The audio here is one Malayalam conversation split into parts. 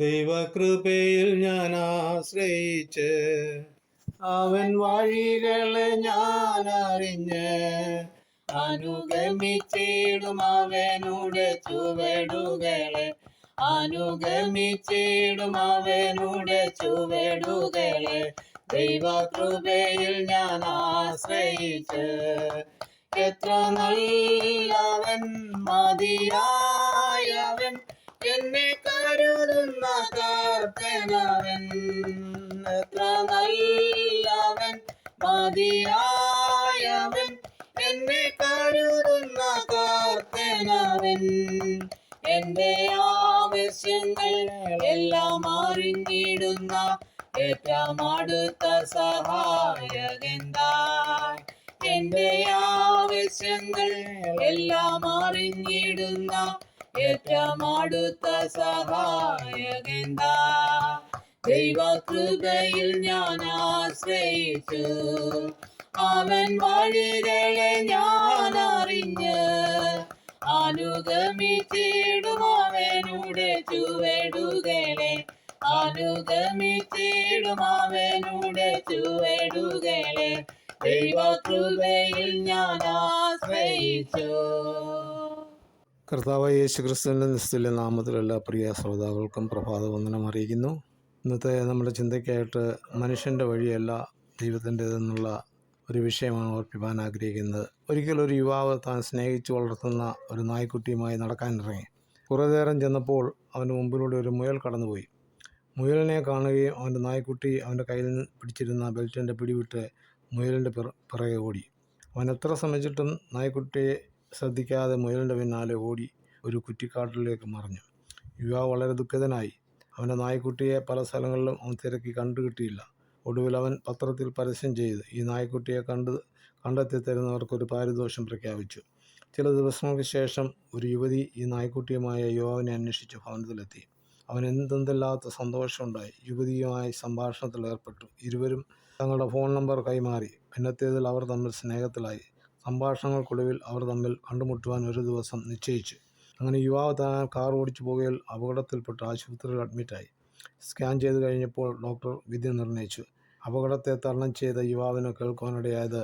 ദൈവകൃപയിൽ ഞാൻ ആശ്രയിച്ച് അവൻ വഴികളെ ഞാൻ അറിഞ്ഞ് അനുഗമിച്ചിടും അവനുടെ ചുവടുകളെ. അനുഗമിച്ചിടും അവനുടെ ചുവടുകളെ. ദൈവകൃപയിൽ ഞാൻ ആശ്രയിച്ച് എത്ര നല്ലവൻ മതിയായവൻ. എന്നെ കർത്തനവൻ എത്ര നല്ലവൻ മതിയായവൻ എന്നെ കരുതുന്ന കാർത്തനവൻ. എന്റെ ആവശ്യങ്ങൾ എല്ലാം അറിഞ്ഞിടുന്ന ഏറ്റവും അടുത്ത സഹായകൻ താൻ എന്റെ ആവശ്യങ്ങൾ എല്ലാം അറിഞ്ഞിടുന്ന ഏറ്റവും അടുത്ത സഹായകൻ ദൈവകൃപയിൽ ഞാൻ ആശ്രയിച്ചു. അവൻ വഴികളെ ഞാൻ അറിഞ്ഞ്. അനുഗമിച്ചിടും അവനുടെ ചുവടുകളെ. അനുഗമിച്ചിടും അവനുടെ ചുവടുകളെ. ദൈവകൃപയിൽ ഞാൻ ആശ്രയിച്ചു. കർത്താവ് യേശു ക്രിസ്തുവിന്റെ നിസ്തുല്യ നാമത്തിലുള്ള പ്രിയ ശ്രോതാക്കൾക്കും പ്രഭാത വന്ദനം അറിയിക്കുന്നു. ഇന്നത്തെ നമ്മുടെ ചിന്തയ്ക്കായിട്ട് മനുഷ്യന്റെ വഴിയല്ല ദൈവത്തിന്റെതെന്നുള്ള ഒരു വിഷയമാണ് ഓർപ്പിക്കാൻ ആഗ്രഹിക്കുന്നത്. ഒരിക്കൽ ഒരു യുവാവ് താൻ സ്നേഹിച്ചു വളർത്തുന്ന ഒരു നായ്ക്കുട്ടിയുമായി നടക്കാനിറങ്ങി കുറേ നേരം ചെന്നപ്പോൾ അവന്റെ മുമ്പിലൂടെ ഒരു മുയൽ കടന്നുപോയി. മുയലിനെ കാണുകയും അവന്റെ നായ്ക്കുട്ടി അവന്റെ കയ്യിൽ നിന്ന് പിടിച്ചിരുന്ന ബെൽറ്റിന്റെ പിടിവിട്ട് മുയലിന്റെ പിറ പിറകെ ഓടി. അവൻ എത്ര ശ്രമിച്ചിട്ടും നായ്ക്കുട്ടിയെ ശ്രദ്ധിക്കാതെ മുയലിന്റെ പിന്നാലെ ഓടി ഒരു കുറ്റിക്കാട്ടിലേക്ക് മറിഞ്ഞു. യുവാവ് വളരെ ദുഃഖിതനായി. അവന്റെ നായ്ക്കുട്ടിയെ പല സ്ഥലങ്ങളിലും അവൻ തിരക്കി കണ്ടുകിട്ടിയില്ല. ഒടുവിൽ അവൻ പത്രത്തിൽ പരസ്യം ചെയ്ത് ഈ നായ്ക്കുട്ടിയെ കണ്ട് കണ്ടെത്തി തരുന്നവർക്കൊരു പാരിതോഷം പ്രഖ്യാപിച്ചു. ചില ദിവസങ്ങൾക്ക് ശേഷം ഒരു യുവതി ഈ നായ്ക്കുട്ടിയുമായ യുവാവിനെ അന്വേഷിച്ച് ഭവനത്തിലെത്തി. അവൻ എന്തെന്തില്ലാത്ത സന്തോഷമുണ്ടായി. യുവതിയുമായി സംഭാഷണത്തിൽ ഏർപ്പെട്ടു. ഇരുവരും തങ്ങളുടെ ഫോൺ നമ്പർ കൈമാറി. പിന്നത്തേതിൽ അവർ തമ്മിൽ സ്നേഹത്തിലായി. സംഭാഷണങ്ങൾക്കൊടുവിൽ അവർ തമ്മിൽ കണ്ടുമുട്ടുവാൻ ഒരു ദിവസം നിശ്ചയിച്ചു. അങ്ങനെ യുവാവ് താൻ കാർ ഓടിച്ചു പോകുകയിൽ അപകടത്തിൽപ്പെട്ട് ആശുപത്രിയിൽ അഡ്മിറ്റായി. സ്കാൻ ചെയ്ത് കഴിഞ്ഞപ്പോൾ ഡോക്ടർ വിധി നിർണയിച്ചു. അപകടത്തെ തരണം ചെയ്ത യുവാവിന് കേൾക്കുവാനിടയായത്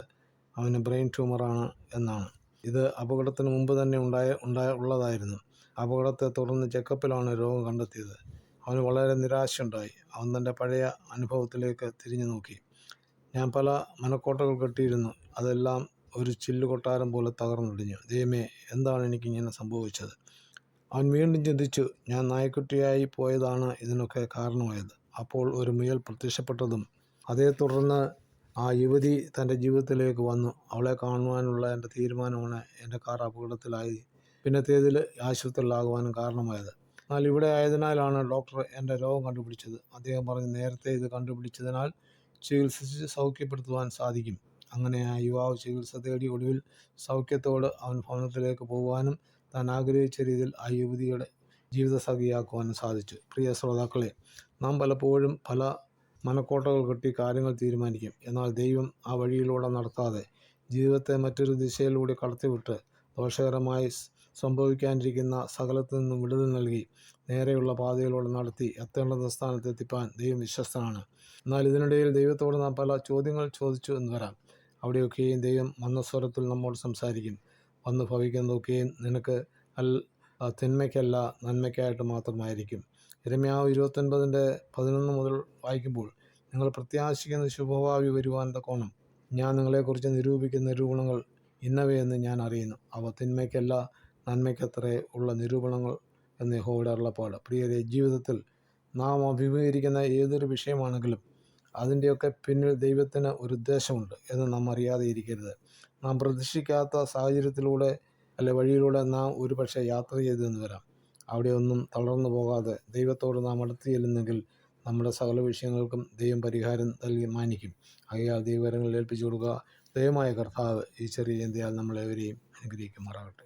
അവന് ബ്രെയിൻ ട്യൂമറാണ് എന്നാണ്. ഇത് അപകടത്തിന് മുമ്പ് തന്നെ ഉണ്ടായ ഉണ്ടായ ഉള്ളതായിരുന്നു. അപകടത്തെ തുടർന്ന് ചെക്കപ്പിലാണ് രോഗം കണ്ടെത്തിയത്. അവന് വളരെ നിരാശയുണ്ടായി. അവൻ തന്റെ പഴയ അനുഭവത്തിലേക്ക് തിരിഞ്ഞു നോക്കി ഞാൻ പല മനക്കോട്ടകൾ കെട്ടിയിരുന്നു. അതെല്ലാം ഒരു ചില്ലു കൊട്ടാരം പോലെ തകർന്നടിഞ്ഞു. ദൈവമേ എന്താണ് എനിക്ക് എനിക്കിങ്ങനെ സംഭവിച്ചത്? അവൻ വീണ്ടും ചിന്തിച്ചു ഞാൻ നായ്ക്കുട്ടിയായി പോയതാണ് ഇതിനൊക്കെ കാരണമായത്. അപ്പോൾ ഒരു മുയൽ പ്രത്യക്ഷപ്പെട്ടതും അതേ തുടർന്ന് ആ യുവതി തന്റെ ജീവിതത്തിലേക്ക് വന്നു. അവളെ കാണുവാനുള്ള എന്റെ തീരുമാനമാണ് എന്റെ കാർ അപകടത്തിലായി പിന്നത്തേതിൽ ആശുപത്രിയിലാകുവാനും കാരണമായത്. എന്നാൽ ഇവിടെ ആയതിനാലാണ് ഡോക്ടർ എന്റെ രോഗം കണ്ടുപിടിച്ചത്. അദ്ദേഹം പറഞ്ഞ് നേരത്തെ ഇത് കണ്ടുപിടിച്ചതിനാൽ ചികിത്സിച്ച് സൗഖ്യപ്പെടുത്തുവാൻ സാധിക്കും. അങ്ങനെ ആ യുവാവ് ചികിത്സ തേടി ഒടുവിൽ സൗഖ്യത്തോട് അവൻ ഭവനത്തിലേക്ക് പോകുവാനും താൻ ആഗ്രഹിച്ച രീതിയിൽ ആ യുവതിയുടെ ജീവിതസഖിയാക്കുവാനും സാധിച്ചു. പ്രിയ ശ്രോതാക്കളെ നാം പലപ്പോഴും പല മനക്കോട്ടകൾ കെട്ടി കാര്യങ്ങൾ തീരുമാനിക്കും. എന്നാൽ ദൈവം ആ വഴിയിലൂടെ നടത്താതെ ജീവിതത്തെ മറ്റൊരു ദിശയിലൂടെ കടത്തിവിട്ട് ദോഷകരമായി സംഭവിക്കാനിരിക്കുന്ന സകലത്തു നിന്നും വിടുതൽ നൽകി നേരെയുള്ള പാതയിലൂടെ നടത്തി എത്തേണ്ടുന്ന സ്ഥാനത്തെത്തിപ്പാൻ ദൈവം വിശ്വസ്തനാണ്. എന്നാൽ ഇതിനിടയിൽ ദൈവത്തോട് നാം പല ചോദ്യങ്ങൾ ചോദിച്ചു എന്ന് വരാം. അവിടെയൊക്കെയും ദൈവം മന്ദസ്വരത്തിൽ നമ്മോട് സംസാരിക്കും. വന്ന് ഭവിക്കുന്നതൊക്കെയും നിനക്ക് അൽ തിന്മയ്ക്കല്ല നന്മയ്ക്കായിട്ട് മാത്രമായിരിക്കും. രമ്യാവ് ഇരുപത്തൊൻപതിന്റെ പതിനൊന്ന് മുതൽ വായിക്കുമ്പോൾ നിങ്ങൾ പ്രത്യാശിക്കുന്ന ശുഭഭാവി വരുവാൻ തക്കോണം ഞാൻ നിങ്ങളെക്കുറിച്ച് നിരൂപിക്കുന്ന നിരൂപണങ്ങൾ ഇന്നവയെന്ന് ഞാൻ അറിയുന്നു. അവ തിന്മയ്ക്കല്ല നന്മയ്ക്കത്രേ ഉള്ള നിരൂപണങ്ങൾ എന്ന് യഹോവയുടെ അരുളപ്പാട്. പ്രിയരെ ജീവിതത്തിൽ നാം അഭിമുഖീകരിക്കുന്ന ഏതൊരു വിഷയമാണെങ്കിലും അതിന്റെയൊക്കെ പിന്നിൽ ദൈവത്തിന് ഒരു ഉദ്ദേശമുണ്ട് എന്ന് നാം അറിയാതെ ഇരിക്കരുത്. നാം പ്രതീക്ഷിക്കാത്ത സാഹചര്യത്തിലൂടെ അല്ലെ വഴിയിലൂടെ നാം ഒരു പക്ഷേ യാത്ര ചെയ്തെന്ന് വരാം. അവിടെയൊന്നും തളർന്നു പോകാതെ ദൈവത്തോട് നാം അടുത്ത് ചെല്ലുന്നെങ്കിൽ നമ്മുടെ സകല വിഷയങ്ങൾക്കും ദൈവം പരിഹാരം നൽകി മാനിക്കും. ആകയാൽ ദൈവകരങ്ങളിൽ ഏൽപ്പിച്ചു കൊടുക്കുക ദൈവമായ കർത്താവ് ഈ ചെറിയ ചിന്തയാൽ നമ്മളെവരെയും അനുഗ്രഹിക്കുമാറാകട്ടെ.